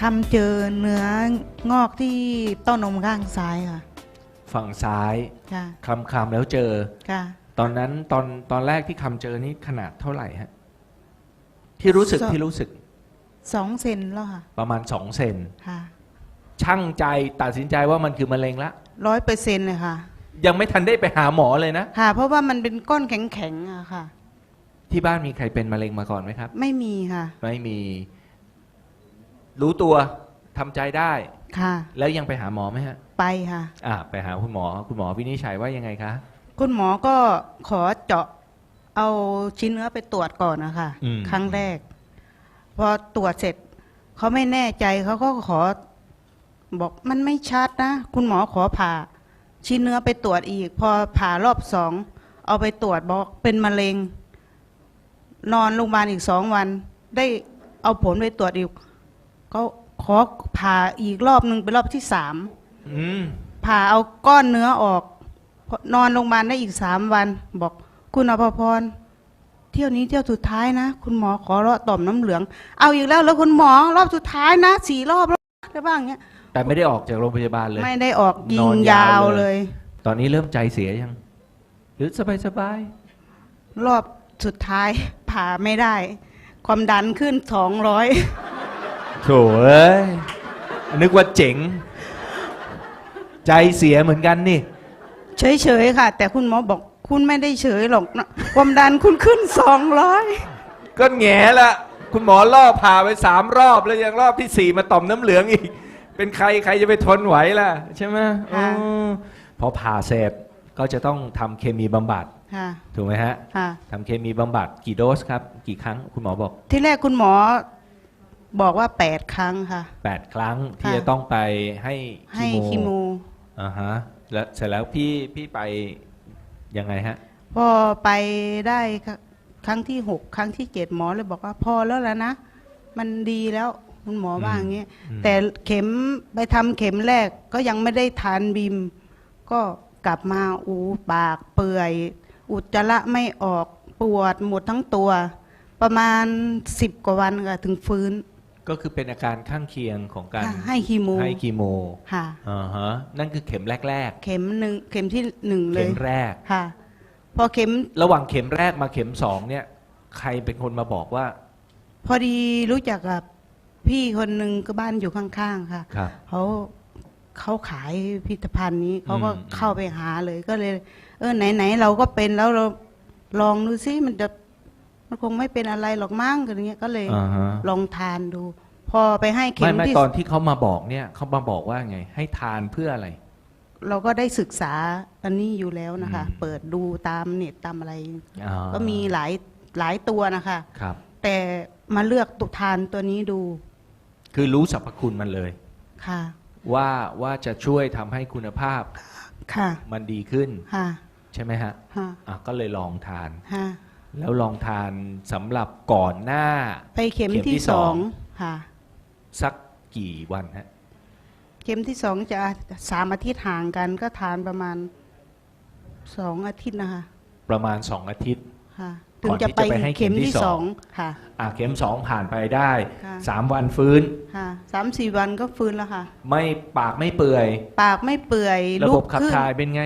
คำเจอเนื้องอกที่เต้านมข้างซ้ายค่ะ ฝั่งซ้ายค่ะคลำคลำๆแล้วเจอ ค่ะ ตอนนั้นตอนตอนแรกที่คำเจอนี่ขนาดเท่าไหร่ฮะที่รู้สึกสอง ที่รู้สึกสองเซนแล้วค่ะประมาณสองเซนค่ะช่างใจตัดสินใจว่ามันคือมะเร็งละ ร้อยเปอร์เซ็นต์เลยค่ะ ยังไม่ทันได้ไปหาหมอเลยนะ ค่ะ เพราะว่ามันเป็นก้อนแข็งๆอะค่ะ ที่บ้านมีใครเป็นมะเร็งมาก่อนไหมครับ ไม่มีค่ะ ไม่มี รู้ตัวทำใจได้ ค่ะ แล้วยังไปหาหมอไหมฮะไปค่ะ อ่าไปหาคุณหมอคุณหมอวินิจฉัยว่ายังไงคะคุณหมอก็ขอเจาะเอาชิ้นเนื้อไปตรวจก่อนนะคะอืมครั้งแรก พอตรวจเสร็จเขาไม่แน่ใจเขาก็ขอ บอกมันไม่ชัดนะ คุณหมอขอผ่า ชิ้นเนื้อไปตรวจอีก พอผ่ารอบสองเอาไปตรวจบอกเป็นมะเร็ง นอนโรงพยาบาลอีกสองวัน ได้เอาผลไปตรวจอีก เขาขอผ่าอีกรอบหนึ่งเป็นรอบที่สามอืมผ่าเอาก้อนเนื้อออกพอนอนโรงพยาบาลได้อีกสามวัน บอกคุณอภพรเที่ยวนี้เที่ยวสุดท้ายนะ คุณหมอขอเลาะต่อมน้ำเหลือง เอาอีกแล้วแล้วคุณหมอรอบสุดท้ายนะสี่รอบแล้วได้บ้างเงี้ย แต่ไม่ได้ออกจากโรงพยาบาลเลย ไม่ได้ออกยินงอนยายาววเลเลย ย ตอนนี้เริ่มใจเสียยัง หรือสบายสบายรอบสุดท้าย ผ่าไม่ได้ ความดันขึ้นสองร้อยๆ โถเอ้ยนึกว่าเจ๋ง ใจเสียเหมือนกันนี่ เฉยๆค่ะ แต่คุณหมอบอกคุณไม่ได้เฉยหรอกนะความดันคุณขึ้นสองร้อยก็แง่ละคุณหมอล่อผ่าไปสามรอบแล้วยังรอบที่สี่มาต่อมน้ำเหลืองอีก เป็นใครใครจะไปทนไหวล่ะ ใช่ไหมอ๋อพอผ่าเสร็จก็จะต้องทำเคมีบำบัด ค่ะ ถูกไหมฮะค่ะ ทำเคมีบำบัดกี่โดสครับ กี่ครั้งคุณหมอบอก ที่แรกคุณหมอ บอกว่าแปดครั้งค่ะ 8 ครั้งที่ค่ะ จะต้องไปให้ให้คีโมอ่าฮะแล้วเสร็จแล้วพี่พี่ไปยังไงฮะ พอไปได้ครั้งที่หกครั้งที่เจ็ดหมอเลยบอกว่าพอแล้วแล้วนะ มันดีแล้วคุณหมอว่าอย่างเงี้ยอืม แต่เข็มไปทำเข็มแรกก็ยังไม่ได้ทานบิม ก็กลับมาอูปากเปื่อย อุจจาระไม่ออกปวดหมดทั้งตัว ประมาณสิบกว่าวันค่ะถึงฟื้น ก็คือเป็นอาการข้างเคียงของการค่ะให้คีโมให้คีโมค่ะอ่าฮะนั่นคือเข็มแรก เข็มหนึ่งเข็มที่หนึ่งๆ เลเข็ยมแรก ค่ะ พอเข็มระหว่างเข็มแรกมาเข็มสองเนี่ย ใครเป็นคนมาบอกว่าพอดีรู้จักกับพี่คนหนึ่งก็บ้านอยู่ข้างๆค่ะ ครับ เขาเขาขายพิพิธภัณฑ์นี้เขาก็อืม เข้าไปหาเลยก็เลย เออไหนๆเราก็เป็นแล้วเราลองดูซิมันจะ มันคงไม่เป็นอะไรหรอกมั้งอะไรเงี้ยก็เลยอ่าฮะ ลองทานดู พอไปให้เข็ไม่มไม่ที่ตอนที่เขามาบอกเนี่ยเขามาบอกว่าไง ให้ทานเพื่ออะไร เราก็ได้ศึกษาอันนี้อยู่แล้วนะคะ อืม เปิดดูตามเน็ตตามอะไร อ่าก็มีหลายหลายตัวนะคะ ครับ แต่มาเลือกตุทานตัวนี้ดูคือรู้สรรพคุณมันเลย ค่ะว่าว่าจะช่วยทำให้คุณภาพค่ะมันดีขึ้น ค่ะใช่ไหมฮะ ค่ะอะก็เลยลองทาน ค่ะ แล้วลองทานสำหรับก่อนหน้า ไปเข็มเข็มที่ที่สสอองงค่ะ สักกี่วันฮะเข็มที่สองจะสามอาทิตย์ห่างกันก็ทานประมาณสองอาทิตย์นะคะ ประมาณ2อาทิตย์ค่ะก่อนที่จะไปให้เข็มที่สองค่ะอะเข็ม2ผ่านไปได้ค่ะ3วันฟื้นค่ะสามสี่วันก็ฟื้นแล้วค่ะ ไม่ปากไม่เปื่อย ปากไม่เปื่อยระลุบกบขับขึ้นถ่ายเป็นไง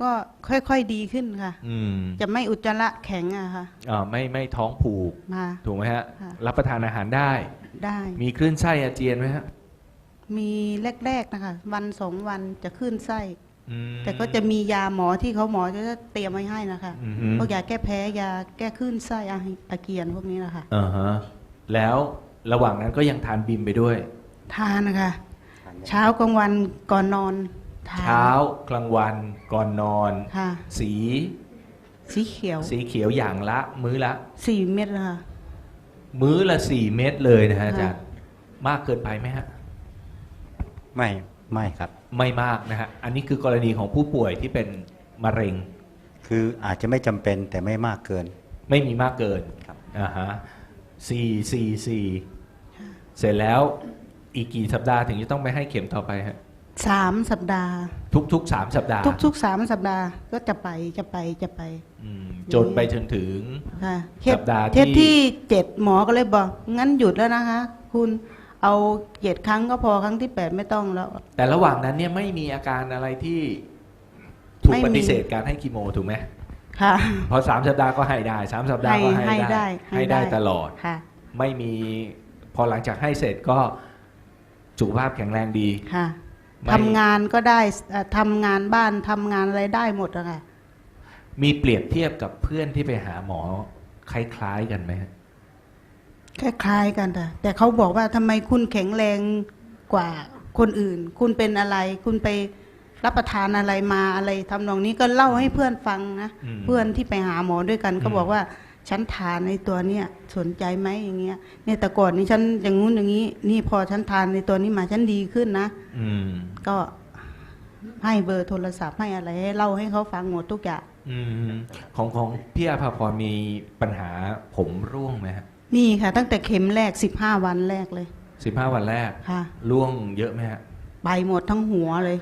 ก็ค่อยๆดีขึ้นค่ะ อืมจะไม่อุจจาระแข็งอะค่ะ อ่าไม่ไม่ท้องผูก มาถูกไหมฮะค่ะรับประทานอาหารได้ ได้ มีคลื่นไส้อาเจียนไหมฮะ มีแรกๆนะคะ วันสองวันจะขึ้นไส้ อืม แต่ก็จะมียาหมอที่เขาหมอจะเตรียมไว้ให้นะคะอือฮึพวกยาแก้แพ้ยาแก้คลื่นไส้อาอาเกียนพวกนี้นะคะอ่าฮะแล้วระหว่างนั้นก็ยังทานบิมไปด้วย ทานนะคะ เช้ากลางวันก่อนนอนทาน เช้ากลางวันก่อนนอน ค่ะ สีสีเขียวสีเขียวอย่างละ มื้อละ สี่เม็ดนะคะมื้อละสี่เม็ดเลยนะฮะค่ะอาจารย์มากเกินไปไหมฮะ ไม่ไม่ครับ ไม่มากนะฮะ อันนี้คือกรณีของผู้ป่วยที่เป็นมะเร็ง คืออาจจะไม่จำเป็นแต่ไม่มากเกิน ไม่มีมากเกินครับ อ่าฮะสี่สี่สี่เสร็จแล้วอีกกี่สัปดาห์ถึงจะต้องไปให้เข็มต่อไปฮะ สามสัปดาห์ทุกๆสามสัปดาห์ทุกๆสามสัปดาห์ก็จะไปจะไปจะไปอืมจนไปจนถึง ค่ะสัปดาห์ที่ เทปที่เจ็ดหมอก็เลยบอก งั้นหยุดแล้วนะคะ คุณเอาเจ็ดครั้งก็พอครั้งที่แปดไม่ต้องแล้ว แต่ระหว่างนั้นเนี่ยไม่มีอาการอะไรที่ถูกไม่มี ปฏิเสธการให้คีโมถูกไหมค่ะ พอสามสัปดาห์ก็ให้ได้สามสัปดาห์ก็ให้ให้ให้ได้ได้ให้ให้ได้ได้ ตลอด ค่ะ ไม่มีพอหลังจากให้เสร็จก็สุขภาพแข็งแรงดี ค่ะไม่ ทำงานก็ได้เอ่อทำงานบ้านทำงานอะไรได้หมดอะค่ะมีเปรียบเทียบกับเพื่อนที่ไปหาหมอคล้ายๆกันไหมฮะคล้ายๆกันแต่แต่เขาบอกว่าทำไมคุณแข็งแรงกว่าคนอื่น คุณเป็นอะไร คุณไปรับประทานอะไรมาอะไรทำนองนี้ก็เล่าให้เพื่อนฟังนะอืมเพื่อนที่ไปหาหมอด้วยกัน ก็อืมบอกว่า ฉันทานในตัวเนี้ยสนใจไหมอย่างเงี้ย เนี่ยแต่ก่อนนี้ฉันอย่างงู้นอย่างนี้ นี่พอฉันทานในตัวนี้มาฉันดีขึ้นนะอืมก็ให้เบอร์โทรศัพท์ให้อะไรให้เล่าให้เขาฟังหมดทุกอย่างอืมของของพี่อาภาพรมีปัญหาผมร่วงไหมฮะมีค่ะ ตั้งแต่เข็มแรกสิบห้าวันแรกเลยสิบห้าวันแรกค่ะ ร่วงเยอะไหมฮะไปหมดทั้งหัวเลย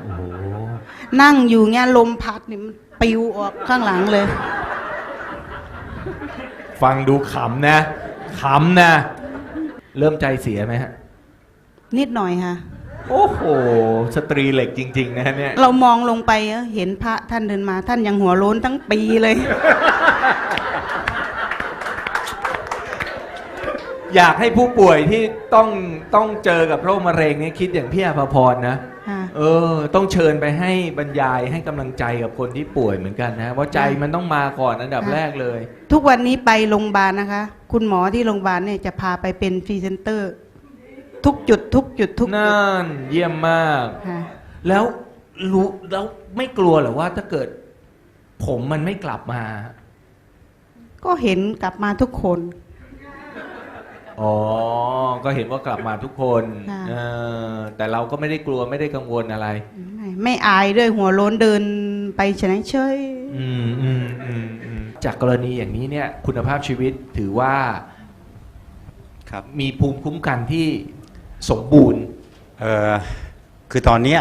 โอ้โหนั่งอยู่เงี้ยลมพัดนี่มันปิวออกข้างหลังเลย ฟังดูขำนะขำนะ เริ่มใจเสียไหมฮะ นิดหน่อยค่ะ โอ้โห สตรีเหล็กจริง ๆนะฮะเนี่ย เรามองลงไปเอ้อเห็นพระท่านเดินมาท่านยังหัวโล้นทั้งปีเลย อยากให้ผู้ป่วยที่ต้องต้องเจอกับโรคมะเร็งเนี่ยคิดอย่างพี่อาภาพรนะค่ะ เออ ต้องเชิญไปให้บรรยายให้กำลังใจกับคนที่ป่วยเหมือนกันนะเพราะใจมันต้องมาก่อนอันดับค่ะแรกเลย ทุกวันนี้ไปโรงพยาบาลนะคะ คุณหมอที่โรงพยาบาลเนี่ยจะพาไปเป็นพรีเซนเตอร์ ทุกจุดทุกจุดทุกจุดนั่นเยี่ยมมาก ค่ะแล้วรู้แล้วไม่กลัวเหรอว่าถ้าเกิด ผมมันไม่กลับมา ก็เห็นกลับมาทุกคน อ๋อ ก็เห็นว่ากลับมาทุกคนค่ะ เออแต่เราก็ไม่ได้กลัวไม่ได้กังวลอะไร ไม่ไม่อายด้วยหัวโล้นเดินไปเฉยเฉยอืมอืมอืมอืมจากกรณีอย่างนี้เนี่ย คุณภาพชีวิตถือว่าครับมีภูมิคุ้มกันที่สมบูรณ์ เอ่อคือตอนเนี้ย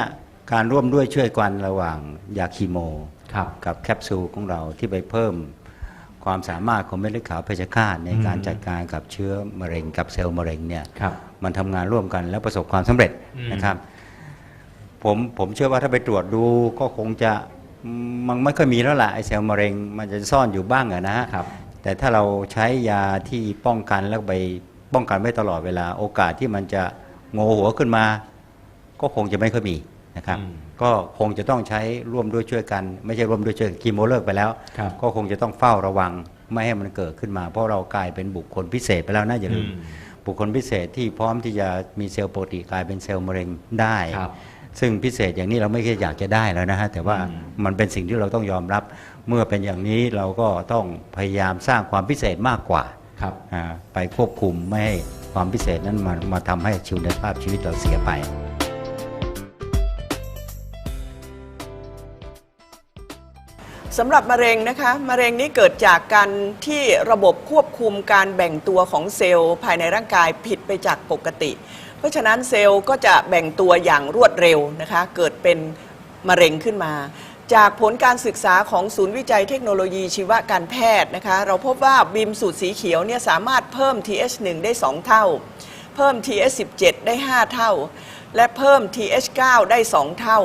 การร่วมด้วยช่วยกันระหว่างยาคีโม ครับ กับแคปซูลของเราที่ไปเพิ่ม ความสามารถของเม็ดเลือดขาวเพชฌฆาตในการอืมจัดการกับเชื้อมะเร็งกับเซลล์มะเร็งเนี่ยครับมันทำงานร่วมกันแล้วประสบความสำเร็จอืมนะครับ ผมผมเชื่อว่าถ้าไปตรวจดูก็คงจะมันไม่ค่อยมีแล้วล่ะไอเซลล์มะเร็ง มันจะซ่อนอยู่บ้างอะนะฮะครับแต่ถ้าเราใช้ยาที่ป้องกันแล้วไปป้องกันไว้ตลอดเวลา โอกาสที่มันจะโงหัวขึ้นมา ก็คงจะไม่ค่อยมี นะครับอืมก็คงจะต้องใช้ร่วมด้วยช่วยกัน ไม่ใช่ร่วมด้วยช่วยคีโมเลิกไปแล้ว ครับก็คงจะต้องเฝ้าระวังไม่ให้มันเกิดขึ้นมา เพราะเรากลายเป็นบุคคลพิเศษไปแล้วนะอย่าลืมอืมบุคคลพิเศษที่พร้อมที่จะมีเซลล์ปกติกลายเป็นเซลล์มะเร็งได้ ครับ ซึ่งพิเศษอย่างนี้เราไม่เคยอยากจะได้แล้วนะฮะแต่ว่าอืมมันเป็นสิ่งที่เราต้องยอมรับเมื่อเป็นอย่างนี้เราก็ต้องพยายามสร้างความพิเศษมากกว่า ครับ อ่าไปควบคุมไม่ให้ความพิเศษนั้นมามาทำให้ชีวิตภาพชีวิตเราเสียไป สำหรับมะเร็งนะคะมะเร็งนี้เกิดจากการที่ระบบควบคุมการแบ่งตัวของเซลล์ภายในร่างกายผิดไปจากปกติ เพราะฉะนั้นเซลล์ก็จะแบ่งตัวอย่างรวดเร็วนะคะเกิดเป็นมะเร็งขึ้นมา จากผลการศึกษาของศูนย์วิจัยเทคโนโลยีชีวการแพทย์นะคะเราพบว่าบิมสูตรสีเขียวเนี่ยสามารถเพิ่ม TH1 ได้ 2 เท่า เพิ่ม TH17 ได้ 5 เท่า และเพิ่ม TH9 ได้ 2 เท่า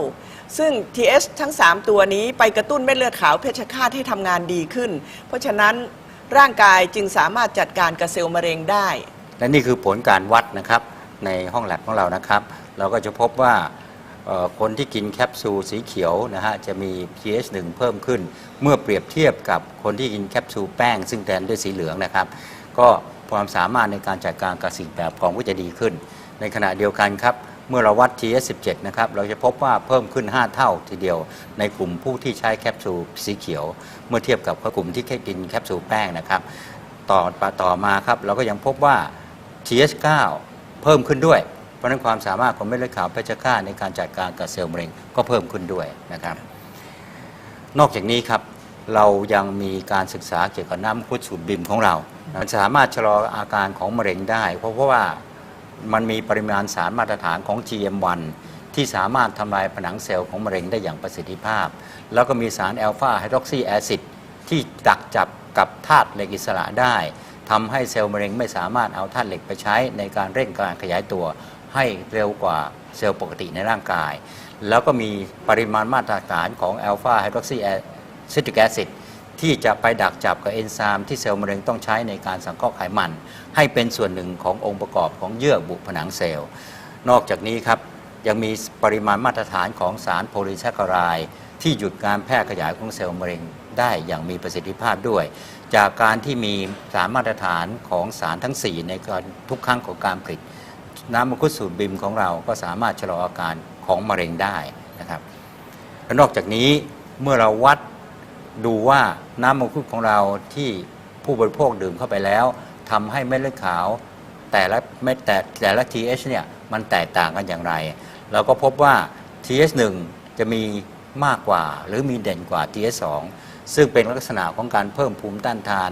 ซึ่ง TH ทั้ง 3 ตัวนี้ไปกระตุ้นเม็ดเลือดขาวเพชฌฆาตให้ทำงานดีขึ้น เพราะฉะนั้นร่างกายจึงสามารถจัดการกับเซลล์มะเร็งได้ และนี่คือผลการวัดนะครับในห้องแลบของเรานะครับ เราก็จะพบว่าเอ่อคนที่กินแคปซูลสีเขียวนะฮะจะมี pH 1 เพิ่มขึ้น เมื่อเปรียบเทียบกับคนที่กินแคปซูลแป้ง ซึ่งแทนด้วยสีเหลืองนะครับ ก็ความสามารถในการจัดการกับสิ่งแปลกปลอมก็จะดีขึ้น ในขณะเดียวกันครับ เมื่อเราวัด TS 17 นะครับเราจะพบว่าเพิ่มขึ้น 5 เท่าทีเดียว ในกลุ่มผู้ที่ใช้แคปซูลสีเขียว เมื่อเทียบกับกลุ่มที่แค่กินแคปซูลแป้งนะครับ ต่อต่อมาครับเราก็ยังพบว่า TH9 เพิ่มขึ้นด้วย เพราะนั้นความสามารถของเม็ดเลือดขาวเพชฌฆาตในการจัดการกับเซลล์มะเร็งก็เพิ่มขึ้นด้วยนะครับ นอกจากนี้ครับเรายังมีการศึกษาเกี่ยวกับน้ำคุดสูตรบิมของเรามันสามารถชะลออาการของมะเร็งได้ เพราะเพราะว่า มันมีปริมาณสารมาตรฐานของ GM1 ที่สามารถทำลายผนังเซลล์ของมะเร็งได้อย่างประสิทธิภาพ แล้วก็มีสารแอลฟาไฮดรอกซีแอซิดที่ดักจับกับธาตุเหล็กอิสระได้ทำให้เซลล์มะเร็งไม่สามารถเอาธาตุเหล็กไปใช้ในการเร่งการขยายตัว ให้เร็วกว่าเซลล์ปกติในร่างกาย แล้วก็มีปริมาณมาตรฐานของอัลฟาไฮดรอกซีซิติกแอซิด ที่จะไปดักจับกับเอนไซม์ที่เซลล์มะเร็งต้องใช้ในการสังเคราะห์ไขมัน ให้เป็นส่วนหนึ่งขององค์ประกอบของเยื่อบุผนังเซลล์ นอกจากนี้ครับยังมีปริมาณมาตรฐานของสารโพลีแซคคาไรด์ที่หยุดการแพร่ขยายของเซลล์มะเร็งได้อย่างมีประสิทธิภาพด้วย จากการที่มีสารมาตรฐานของสารทั้ง 4 ในการทุกครั้งของการผลิตน้ำมังคุดสูตรบิมของเราก็สามารถชะลออาการของมะเร็งได้นะครับและนอกจากนี้เมื่อเราวัด ดูว่าน้ำมังคุดของเราที่ผู้บริโภคดื่มเข้าไปแล้วทำให้เม็ดเลือดขาว แต่ละเม็ดแต่แต่ละ TH เนี่ยมันแตกต่างกันอย่างไร เราก็พบว่า TH1 จะมีมากกว่าหรือมีเด่นกว่า TH2 ซึ่งเป็นลักษณะของการเพิ่มภูมิต้านทาน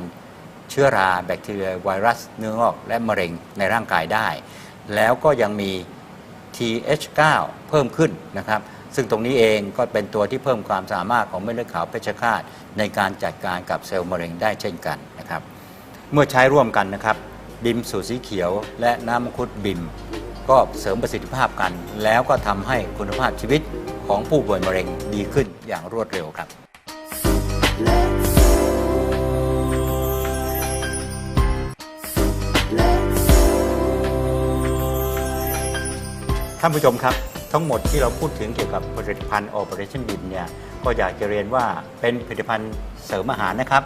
เชื้อราแบคทีเรียไวรัส เนื้องอกและมะเร็งในร่างกายได้ แล้วก็ยังมี TH9 เพิ่มขึ้นนะครับ ซึ่งตรงนี้เองก็เป็นตัวที่เพิ่มความสามารถของเม็ดเลือดขาวเพชฌฆาตในการจัดการกับเซลล์มะเร็งได้เช่นกันนะครับ เมื่อใช้ร่วมกันนะครับ บิมสูตรสีเขียว และน้ำมังคุดบิม ก็เสริมประสิทธิภาพกัน แล้วก็ทำให้คุณภาพชีวิตของผู้ป่วยมะเร็งดีขึ้นอย่างรวดเร็วครับท่านผู้ชมครับ ทั้งหมดที่เราพูดถึงเกี่ยวกับผลิตภัณฑ์ Operation BIM เนี่ยก็อยากจะเรียนว่าเป็นผลิตภัณฑ์เสริมอาหารนะครับ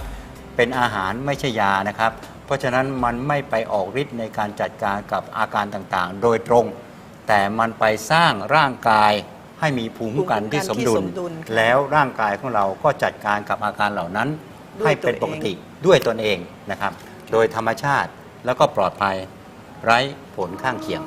เป็นอาหารไม่ใช่ยานะครับ เพราะฉะนั้นมันไม่ไปออกฤทธิ์ในการจัดการกับอาการต่างๆ โดยตรง แต่มันไปสร้างร่างกายให้มีภูมิคุ้มกันที่สมดุภูลมิคุ้มกันที่สมดุลค่ะแล้วร่างกายของเราก็จัดการกับอาการเหล่านั้นด้วยให้เป็นตัวเองปกติด้วยตนเองนะครับ โดยธรรมชาติแล้วก็ปลอดภัยไร้ผลข้างเคียง